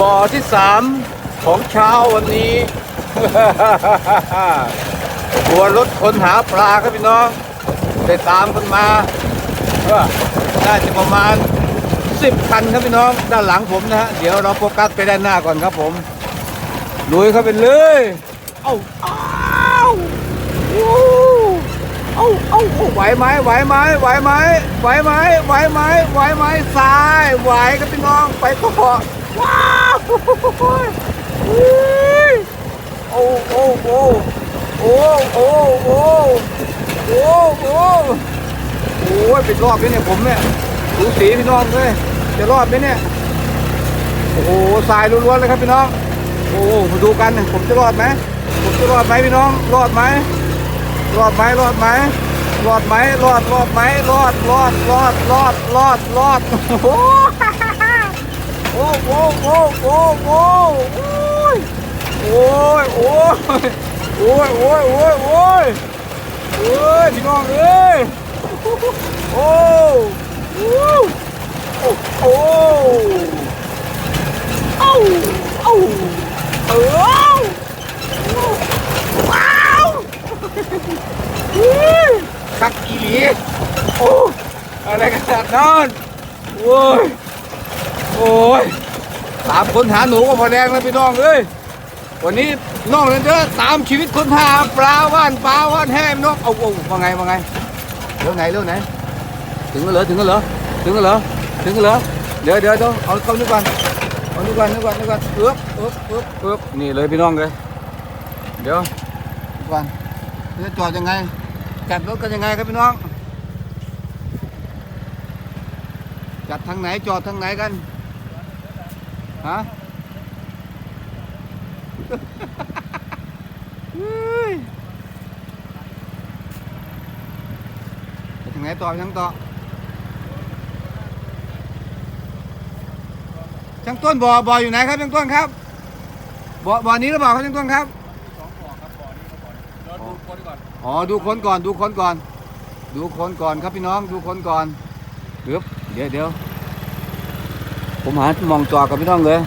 บ่อที่สามของเช้าวันนี้ หัวรถคนหาปลาครับพี่น้องได้ตามกันมาเออน่าจะประมาณสิบคันครับพี่น้องด้านหลังผมนะฮะเดี๋ยวเราโฟกัสไปด้านหน้าก่อนครับผมลุยเข้าไปเลยเอ้าอ้าวู้เอ้าเอ้าเอ้าไหวไหมไหวไหมไหวไหมไหวไหมไหวไหมไหวไหมซ้ายไหวครับพี่น้องไปต่อ ว้าวโอ้โอ้โอ้โอ้โอ้โอ้โอ้โอ้โอ้ยไปรอดไหมเนี่ยผมเนี่ยดูสีพี่น้องเลยจะรอดไหมเนี่ยโอ้โหทรายล้วนๆเลยครับพี่น้องโอ้โหมาดูกันผมจะรอดไหมผมจะรอดไหมพี่น้อง รอดไหมรอดไหมรอดไหมรอดไหมรอดรอดไหมรอดรอดรอดรอดรอดรอดโอ้ โหโอ้โหโอ้โหโอ้ยโอ้ยโอ้ยโอ้ยโอ้ยโอ้ยโอ้ยพี่น้องเอ้ยโอ้โอ้โอ้โอ้เอ้าเออว้าวคักอีหลีโอ้อะไรกันนาดนั้นโอ้ย โอ้ยตามคนหาหนูก็พอแดงแล้วพี่น้องเอ้ยวันนี้น้องเลยเด้อตามชีวิตคนหาปลาว่านปลาว่านแห้งน้องเอาเอาว่าไงว่าไงเร็วไหนเร็วไหน ถึงแล้วเหรอถึงแล้วเหรอถึงแล้วเหรอถึงแล้วเหรอเดี๋ยวเดี๋ยวเดี๋ยวเอาเข้านี่ก่อนเอาดูก่อนดูก่อนดูก่อนเอ๊บเอ๊บเอ๊บเอ๊บนี่เลยพี่น้องเลยเดี๋ยวดูก่อนจะจอดยังไงจัดรถกันยังไงครับพี่น้องจัดทางไหนจอดทางไหนกัน ฮะเฮ้ยไปทางไหนต่อไปทางต่อช่างต้นบ่อบ่ออยู่ไหนครับช่างต้นครับบ่อบ่อนี้หรือเปล่าครับช่างต้นครับอ๋อดูคนก่อนดูคนก่อน ดูคนก่อนครับพี่น้องดูคนก่อนเดี๋ยวเดี๋ยวเดี๋ยว ผมหามองจอกับพี่น้องเลย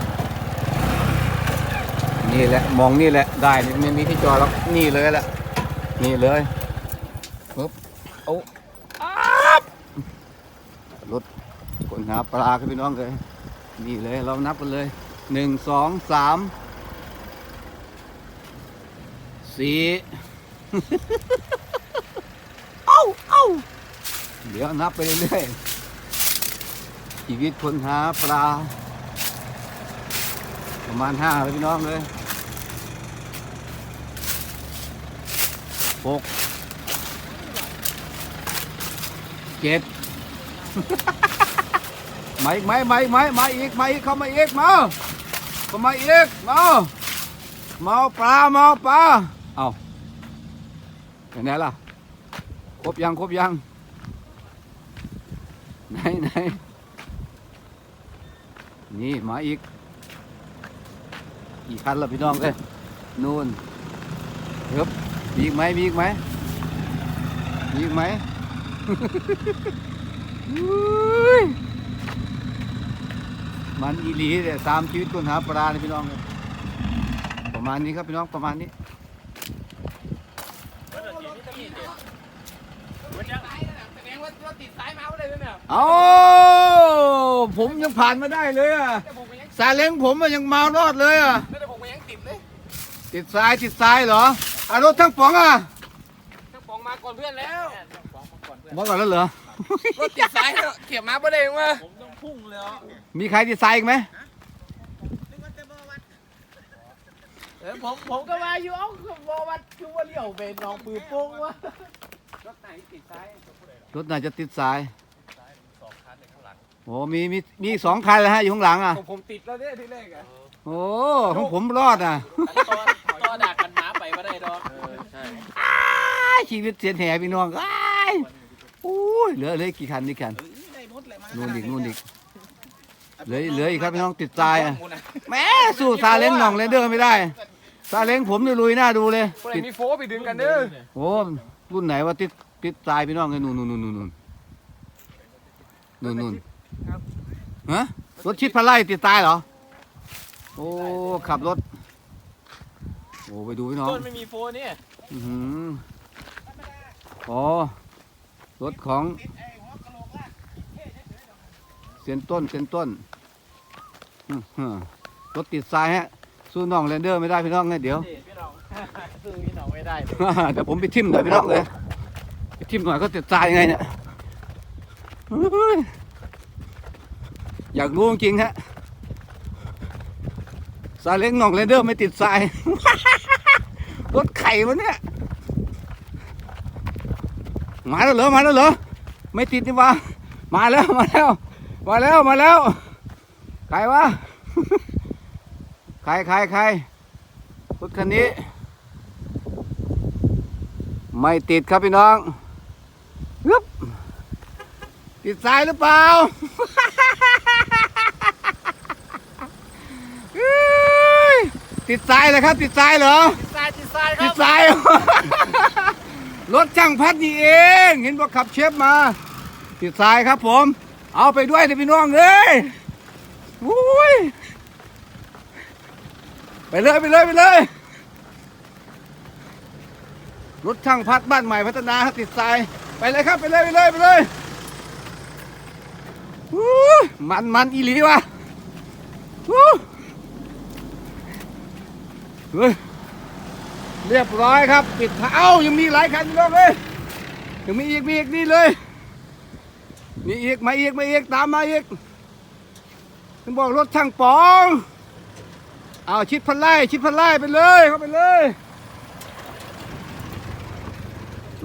นี่แหละมองนี่แหละได้นี่ไม่มีที่จอแล้วนี่เลยแหละนี่เลยปึ๊บเอารถคนหาปลาครับพี่น้องเลยนี่เลยเรานับกันเลยหนึ่งสองสามสี่เอ้าเอ้าเดี๋ยวนับไปเรื่อยๆ ชีวิตคนหาปลา ประมาณห้าเลยพี่น้องเลยหกเจ็ดมาอีกไหมมาอีกไหมมาอีกมาอีกเข้ามาอีกมาเข้ามาอีกมามาปลามาปลาเอาไปไหนล่ะครบยังครบยังไหนไหน นี่มาอีก อีกคันละพี่น้องเลยนู่นเฮ้บมีอีกไหมมีอีกไหมมีอีกไหม มันอีหลีเนี่ยตามชีวิตคนหาปลาเนี่ยพี่น้องเลยประมาณนี้ครับพี่น้องประมาณนี้ เอาผมยังผ่านมาได้เลยอะสายเล้งผมอะยังมารอดเลยอะติดสายติดสายเหรออารถทั้งป๋องอะปองมาก่อนเพื่อนแล้วมาก่อนแล้วเหรอรถติดสายเขียบมาประเด็นมามีใครติดสายอีกไหมเออผมผมก็มาอยู่เอ้าบอวัดคือว่าเลี้ยวไปน้องปืนโป้งวะรถไหนติดสายรถไหนจะติดสาย โอ้มีมีมีอีกสองคันเลยฮะอยู่ข้างหลังอะผมผมติดแล้วเนี่ยที่แรกอะโอ้ของผมรอดอะตอนตอนดักกันหมาไปมาได้ดอกใช่อ้ายชีวิตเสียนแหพี่น้องอ้ายโอ้ยเหลือเหลืออีกกี่คันนี่คันนู่นอีกนู่นอีกเหลือเหลืออีกครับพี่น้องติดตายอะแหม่สู้ซาเล้งหน่องเลนเดอร์ไม่ได้ซาเล้งผมนี่ลุยหน้าดูเลยคนไหนติดมีโฟไปดึงกันเด้อโอ้รุ่นไหนว่าติดติดตายพี่น้องเลยนู่นนู่นนู่นนู่นนู่นนู่นนู่น ฮะรถชิดพลาไล่ติดตายเหรอ โอ้ขับรถ โอ้ไปดูพี่น้องต้นไม่มีโฟนเนี่ยอื้อหืออ๋อรถของเซียนต้นเซียนต้นอื้อหือรถติดทรายฮะ สู้น้องเรนเดอร์ไม่ได้พี่น้องเนี่ยเดี๋ยวนี่พี่น้องซื้อพี่น้องไม่ได้เลยเดี๋ยวผมไปทิ่มหน่อยพี่น้องเลยไปทิ่มหน่อยก็ติดทรายยังไงเนี่ยเฮ้ย อยากรู้จริงฮะซาเล้งน้องเรนเดอร์ไม่ติดทราย รถไข่มันเนี่ย มาแล้วเหรอ มาแล้วเหรอ ไม่ติดนี่วะมาแล้ว มาแล้ว มาแล้ว มาแล้ว ใครวะ ใครใครใครรถคันนี้ ไม่ติดครับพี่น้อง ติดสายหรือเปล่า เฮ้ย ติดสายเลยครับ ติดสายเหรอจิตทรายจิตทรายคติรัดบสาย รถช่างพัดนี่เอง เห็นว่าขับเชฟมา ติดสายครับผม เอาไปด้วยเถอะพี่น้องเลยอุ้ยไปเลยไปเลยไปเลย รถช่างพัดบ้านใหม่พัฒนาครับติดสายไปเลยครับไปเลยไปเลยไปเลยอู้มันมันอีหลีวะอู้ เฮ้ยเรียบร้อยครับ ปิดทาเอ้ายังมีหลายคันอยู่เลยยังมีอีกมีอีกนี่เลยมีอีกมาอีกมาอีกตามมาอีกถึงบอกรถช่างปองเอาชิดพันไล่ชิดพันไล่ไปเลยเข้าไปเลย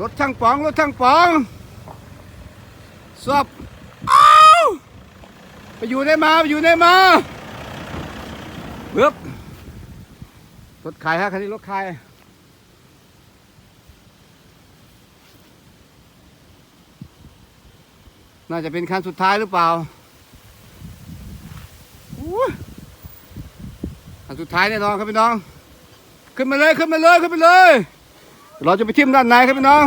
รถช่างปองรถช่างปองสอบเอ้าไปอยู่ได้มาไปอยู่ได้มาเบึบ รถขายฮะคันนี้รถขายน่าจะเป็นคันสุดท้ายหรือเปล่าอู้คันสุดท้ายแน่นอนครับพี่น้อง ขึ้นมาเลยขึ้นมาเลยขึ้นมาเลย เราจะไปทิ่มด้านในครับพี่น้อง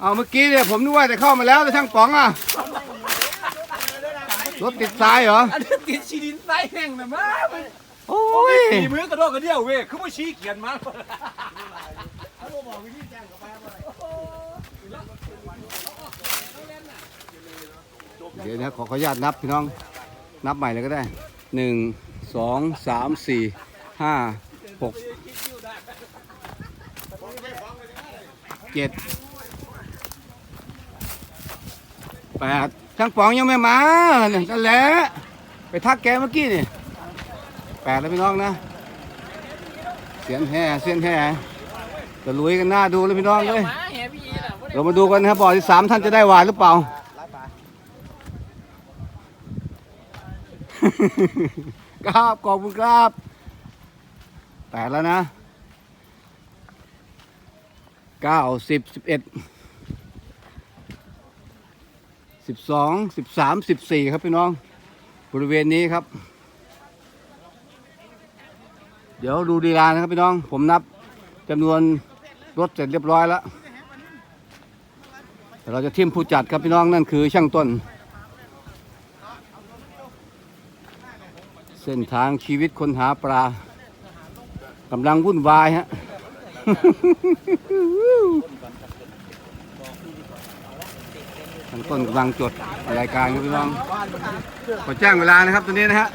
เอาเมื่อกี้เนี่ยผมนึกว่าจะเข้ามาแล้วแต่ช่างป๋องอะ รถติดทรายเหรอ อันนี้ติดชีดินไส้แห้งนะมามันโอ้ยตีมือกระโดดกระเดี่ยวเว้ยคือว่าชี้เขียนมาเดี๋ยวนะขอขออนุญาตนับพี่น้อง นับใหม่เลยก็ได้หนึ่งสองสามสี่ห้าหกเจ็ดแปด ช่างป๋องยังไม่มาเนี่ยนั่นแหละไปทักแกเมื่อกี้นี่แปดแล้วพี่น้องนะเสียนแห่เสียนแห่จะลุยกันหน้าดูเลยพี่น้องเลยเรามาดูกันนะครับบ่อที่สามท่านจะได้หวานหรือเปล่าครับขอบคุณครับแปดแล้วนะเก้าสิบสิบเอ็ด สิบสองสิบสามสิบสี่ครับพี่น้อง บริเวณนี้ครับ เดี๋ยวดูดีลานะครับพี่น้อง ผมนับจำนวนรถเสร็จเรียบร้อยแล้วเดี๋ยวเราจะทิมผู้จัดครับพี่น้องนั่นคือช่างต้น เส้นทางชีวิตคนหาปลากำลังวุ่นวายฮะ ช่าง ต้นกำลังจดรายการครับพี่น้องขอแจ้งเวลานะครับตอนนี้นะฮะ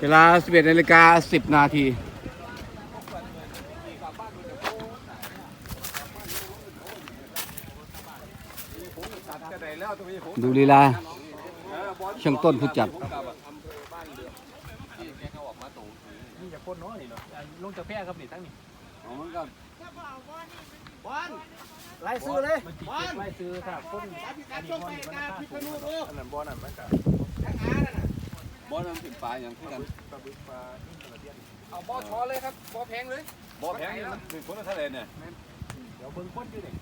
เวลา 11นาฬิกา10 นาทีดูลีลาช่างต้นผู้จัดนี่จะพ่นเนาะนี่เนาะลงจากแพร่ครับนี่ทั้งนี้ ไล่ซื้อเลยมันติดเก็บไว้ซื้อถ้าพ่นอันนี้พ่นนี่มันค่าสูงอันนั้นบ่อนั่นมันก็บอลน้ำติดปลาอย่างที่กันเอาบ่อช้อเลยครับบ่อแพงเลยบ่อแพงนี่มันคือคนละเท่าไหร่เนี่ยเดี๋ยวเบิ่งพ่นอยู่นี่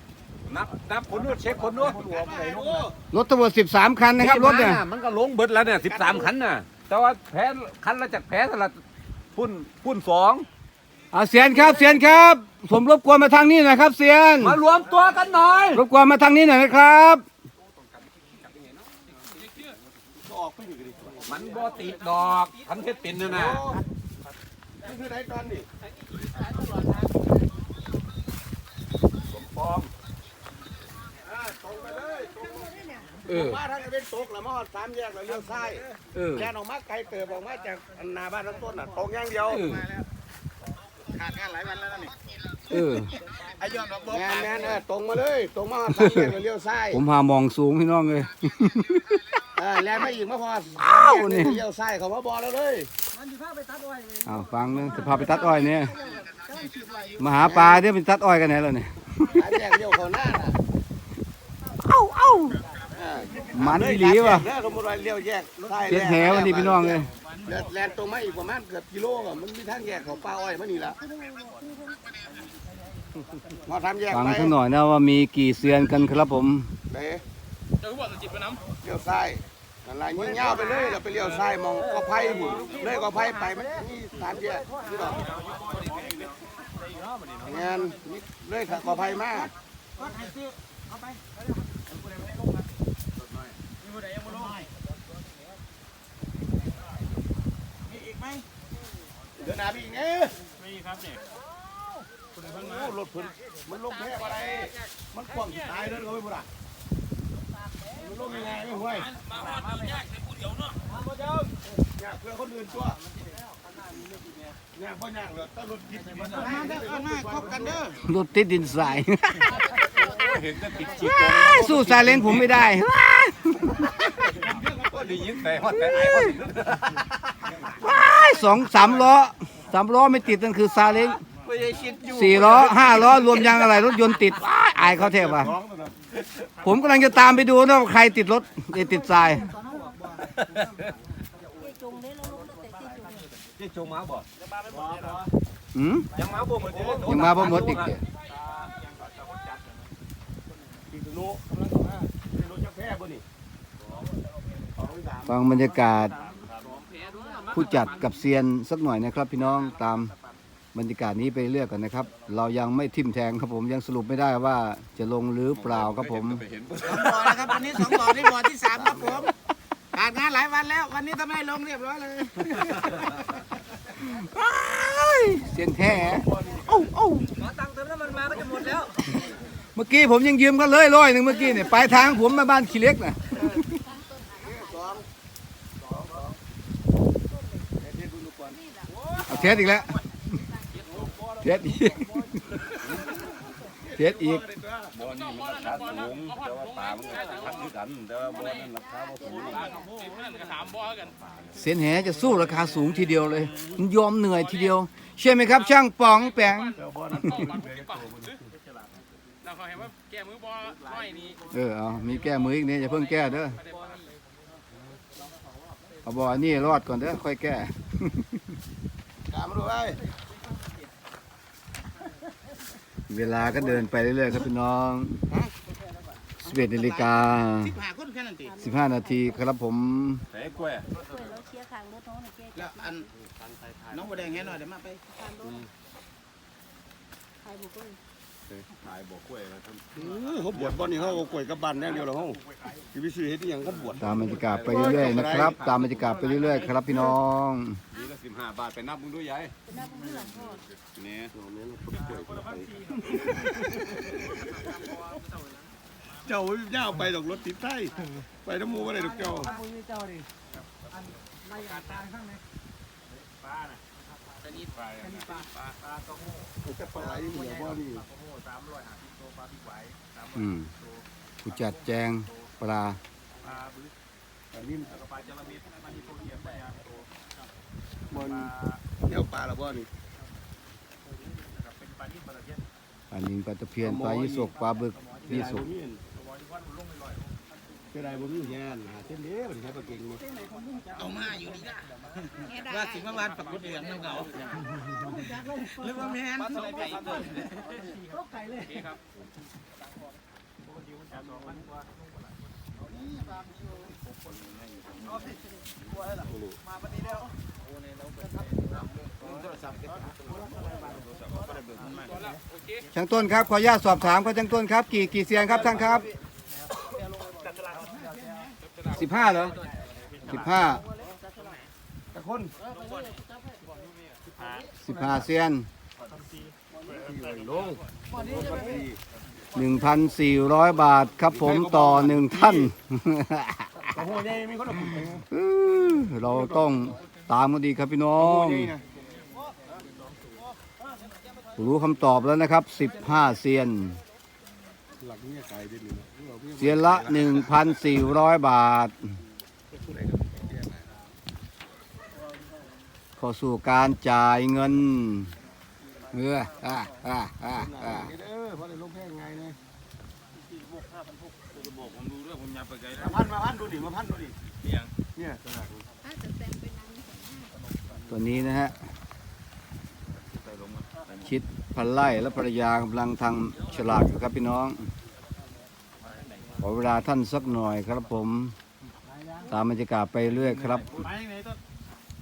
นับนับคนนู้นเช็คคนนู้นรวมเลยลงนะรถตำรวจ13คันนะครับรถเนี่ยมันก็ลงเบิดแล้วเนี่ยสิบสามคันน่ะ แต่ว่าแพ้คันละจากแพ้สลัดพุ่นพุ่นสองเอาเสียนครับเสียนครับ ผมรบกวนมาทางนี้หน่อยครับเสียน มารวมตัวกันหน่อยรบกวนมาทางนี้หน่อยนะครับไปนี่ก็ดีมันบ่ติดดอกคันเฮ็ดเป็นนั่นน่ะนี่คือไหนก่อนนี่ปอมอ่าตรงไปเลยตรงเออ มาทางเป็นตกแล้วมาฮอดสามแยกแล้วเลี้ยวซ้ายเออแกนออกมาไกลเติบออกมาจากหน้าบ้านน้ำต้นน่ะตรงอย่างเดียว เออ ขาดงานหลายวันแล้วนี่ เออไอ้ยอดดอกบอกแม่นแม่นเออตรงมาเลย ตรงมาฮอดสามแยกแล้วเลี้ยวซ้ายผมหามองสูงพี่น้องเลย เออแลนมาอีกมาพออ้าวนี่ เลี้ยวซ้ายเขามาบอกแล้วเลยอ้าวฟังเนึงจะพาไปตัดอ้อยเนี่ยมาหาปลาเนี่ยไปตัดอ้อยกันไหนแล้วเนี่ยสามแยกเลี้ยวเขาหน้าน่ะ เอ้าเอ้าเออ มันอีหลีว่ะเด้อสมมุติว่าเลี้ยวแยกซ้ายเจ็ดแหวันนี้พี่น้องเลยเดินแลนตรงมาอีกประมาณเกือบกิโลก็มันมีทางแยกเขาป้าอ้อยมานี่ละมาทำแยกฟังไปสักหน่อยนะว่ามีกี่เซียนกันครับผม เด้เจ้าบอกจิตไปน้ำเลี้ยวซ้ายนั่นแหละยิงยาวไปเลยแล้วไปเลี้ยวซ้ายมองก็ไผ่บุญเลยก็ไผ่ไปมันมีสามแยกนี่ดอกงานนี่เลยก็ไผ่มา มีอีกไหมเดินหน้าไปอีกเนี่ยมีครับเนี่ยรถเพิ่นมันลงแค่อะไร มันกว้างตายเลยเขาไม่พูดอะมันลงยังไงไม่ห่วยมามาไม่ยากแต่ผู้เดียวเนาะมาเจ้ายากเพื่อคนอื่นตัวยากเพราะยากเลยต้องรถกินมันมาเด้อหน้าคบกันเด้อรถติดดินทราย เห็นแต่ติดจิกสู้ซาเล้งผมไม่ได้ก็ได้ยินแต่ว่าแต่ไอ้คนว้ายสองสามล้อสามล้อไม่ติดนั่นคือซาเล้งไม่ได้คิดอยู่สี่ล้อห้าล้อรวมยางอะไรรถยนต์ติดว้ายอายเขาแทบว่ะผมกำลังจะตามไปดูนะว่าใครติดรถเอ้ยติดทรายที่จงมาบ่อืมยังมาบ่หมดเลยยังมาบ่หมดอีกเด้อ กิน โลกำลังเข้ามากินโลจะแพ้บ่นี่ฟังบรรยากาศ ผู้จัดกับเซียนสักหน่อยนะครับพี่น้องตามบรรยากาศนี้ไปเรื่อยก่อนนะครับ เรายังไม่ทิมแทงครับผมยังสรุปไม่ได้ว่าจะลงหรือเปล่าครับผมไปเห็นสองบ่อแล้วครับวันนี้สองบ่อนี่บ่อที่สามครับผมขาดงานหลายวันแล้ว วันนี้ทำให้ลงเรียบร้อยเลยว้ายเสียงแท้ เอ้าเอ้า ขอตังค์เติมน้ำมันมาก็จะหมดแล้ว เมื่อกี้ผมยังยืมกันเลยร้อยหนึ่งเมื่อกี้เนี่ยปลายทางผมมาบ้านขี้เล็กนะเอาเทสอีกแล้วเทสอีกเทสอีกบ่นี่มันราคาสูงแต่ว่าปลามันก็ทักคือกันแต่ว่าบ่นั่นราคาบ่สูงเสียนแหจะสู้ราคาสูงทีเดียวเลยมันยอมเหนื่อยทีเดียวใช่ไหมครับ ช่างป๋องแปง เราเขาเห็นว่าแกมือบอร้อยนี่เออเอามีแก้มืออีกเนี่ยอย่าเพิ่งแก้เด้อเอาบอนี่รอดก่อนเด้อค่อยแก้ตามมาดูไอ้เวลาก็เดินไปเรื่อยๆครับพี่น้อง11นาฬิกาหาคนแค่นั้นติ15นาทีครับผมแต่กล้วยเราเชียร์ข้างรถน้องน่ะแกแล้วอันน้องบัวแดงเห็นหน่อยเดี๋ยวมาไปข้างรถใครบุกเลย ขายบ่กล้วยแล้วครับเขาบวชบ่นี่เขาเอากล้วยกับบันแน่เดียวแล้วเขาที่วิสุทธิ์เฮ็ดอีหยังเขาบวชตามบรรยากาศไปเรื่อยๆนะครับ ตามบรรยากาศไปเรื่อยๆครับพี่น้องนี่ละ15บาทไปนับมึงดูยายเป็นหน้าผู้หลังพ่อนี่เจ้าย่าไปดอกรถติดไส้ไปน้ำมูอะไรดอกเจ้าจะ ปลาไหลเหลือบ่นี่อืมผู้จัดแจงปลาอันนี้มันเที่ยวปลาละบ่นี่ปลานิงปลาตะเพียนปลายี่สกปลาบึกยี่สก เสียดายบ่มีงานหาเส้นเด้มันใช้ปลาเก่งนี่เอามาอยู่นี่นะว่าสิเมื่อวานปักกุดเหลืองน้ำเก่าหรือว่าแม่นสไก่เกินช่างต้นครับขออนุญาตสอบถามครับช่างต้นครับ กี่กี่เซียนครับท่านครับ 15เหรอสิบห้าต่คนสิบห้าเซียนหนึ่งพันสี่ร้อยบาทครับผมต่อหนึ่งท่านเราต้องตามกันดีครับพี่น้อง รู้คำตอบแล้วนะครับสิบห้าเซียน หลักนี่ยไกลได้เลย เซียนละหนึ่งพันสี่ร้อยบาท เข้าสู่การจ่ายเงินเอออ่าอ่าอ่าอ่าเด้อเพราะได้ลงแพงไงเนี่ยบอกผมดูด้วยผมอยากไปไกลมาพันมาพันดูดิมาพันดูดิเนี่ยตัวนี้นะฮะชิดพันไล่และภรรยากำลังทำฉลากอยู่ครับพี่น้องข อเวลาท่านสักหน่อยครับผม ตามบรรยากาศไปเรื่อยครับ ไปไหนต้น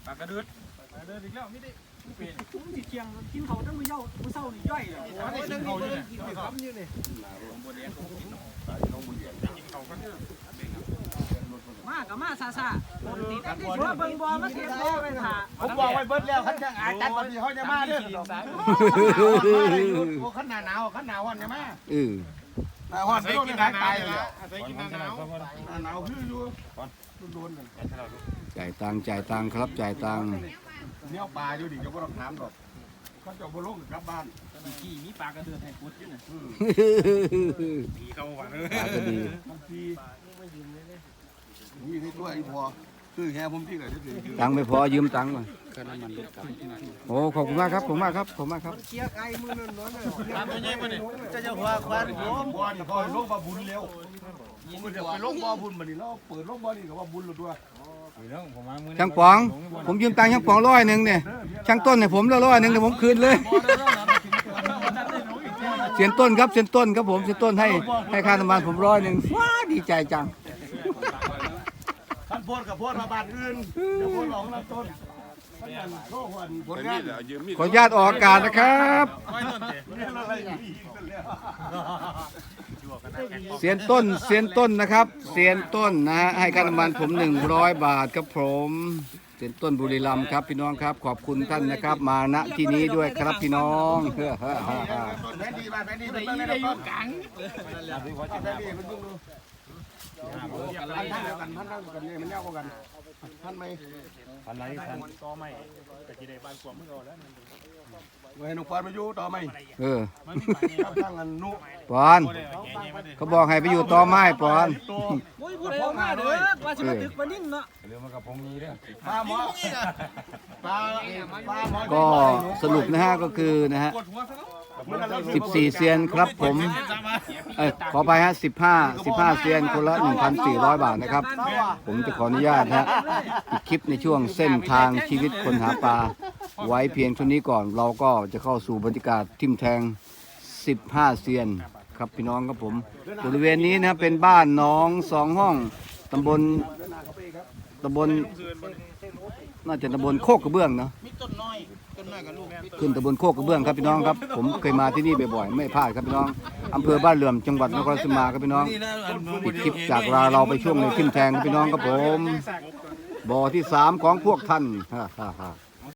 ปากกระดึดปากกระดึดอีกแล้วไม่ได้เป็นมากับมาซาซาติดกันที่ชัวเบิ่งบอมาเทียบบ่ไปถ่าผมบอกไว้เบิดแล้วขันจังอายจัดตอนนี้เขาจะมาเด้อโอ้ขันหนาหนาวขันหนาววันจะมาเออ หนาววันไม่ต้องได้ตายเลยอาศัยกินหนาวหนาหนาวคืออยู่โดนกันจ่ายตังค์จ่ายตังค์ครับจ่ายตังค์เนี่ยปลาอยู่ดิจะบ่ต้องถามดอกเขาจะบ่ลงกลับบ้านขี่มีปากกระเดือนให้พุดอยู่น่ะผีเข้าหวานเลยปากก็ดีบางทีนี่นี่ตัวไอ้พอ คือแค่ผมที่ไหนที่ถือตังค์ไม่พอยืมตังค์มาโอ้ขอบคุณมากครับขอบคุณมากครับขอบคุณมากครับตามตัวใหญ่บ่นี่จะจะหัวควันผมบ่อนี่พอลงบ่บุญเร็วผมจะไปลงบ่อบุญมาดิเราเปิดลงบ่อนี่ก็ว่าบุญแล้วตัวช่างป๋อง ผมยืมตังค์ช่างป๋องร้อยหนึ่งเนี่ยช่างต้นเนี่ยผมละร้อยหนึ่งเดี๋ยวผมคืนเลยเสียนต้นครับเสียนต้นครับผมเสียนต้นให้ให้ค่าน้ำมันผมร้อยหนึ่งว้าดีใจจังขัน โพดกับโพดมาบ้านอื่นเดี๋ยวโพดหลงลำต้นขันยันโชว์วันผลงานยืมมีดขออนุญาตออกอากาศนะครับเนี่ยอะไรอีกกันแล้วเสียนต้นเสียนต้นนะครับ เสียนต้นนะฮะให้ค่าน้ำมันผมหนึ่งร้อยบาทครับผม เสียนต้นบุรีรัมย์ครับพี่น้องครับ ขอบคุณท่านนะครับ มาณที่นี้ด้วยครับพี่น้องต้นแผ่นดีมาแผ่นดีเป็นต้นในต้นกลาง พันท่านเดียวกันพันท่านเดียวกันเนี่ยมันยากกว่ากันพันไหมพันไรพันต่อไม่กะจีได้บ้านกวางมึงเอาแล้วเว้ยน้องปอนมาอยู่ต่อไหมเออครับทางอันนุปอนเขาบอกให้ไปอยู่ต่อไม้ปอนโอ้ยพูดอะไรมาเด้อว่าสิมาตึกบ่นิ่งเนาะเรื่องมันกับพงนี้เด้อปลาหมอปลาปลาหมอก็สรุปนะฮะก็คือนะฮะ 14เซียนครับผมเอยขอไปฮะ15 15เซียนคนละ1,400บาทนะครับ ผมจะขออนุญาตฮะปิดคลิปในช่วงเส้นทางชีวิตคนหาปลาไว้เพียงเท่านี้ก่อน เราก็จะเข้าสู่บรรยากาศทิมแทง15เซียนครับพี่น้องครับผมบริเวณนี้นะเป็นบ้านน้องสองห้องตำบลตำบลน่าจะตำบลโคกกระเบื้องเนาะมีต้นน้อย ขึ้นตำบลโคกกระเบื้องครับพี่น้องครับ ผมเคยมาที่นี่บ่อยๆไม่พลาดครับพี่น้องอำเภอบ้านเหลื่อมจังหวัดนครราชสีมาครับพี่น้องปิดคลิปจากลาเราไปช่วงในทิมแทงครับพี่น้องครับผมบ่อที่สามของพวกท่านฮ่าฮ่าฮ่า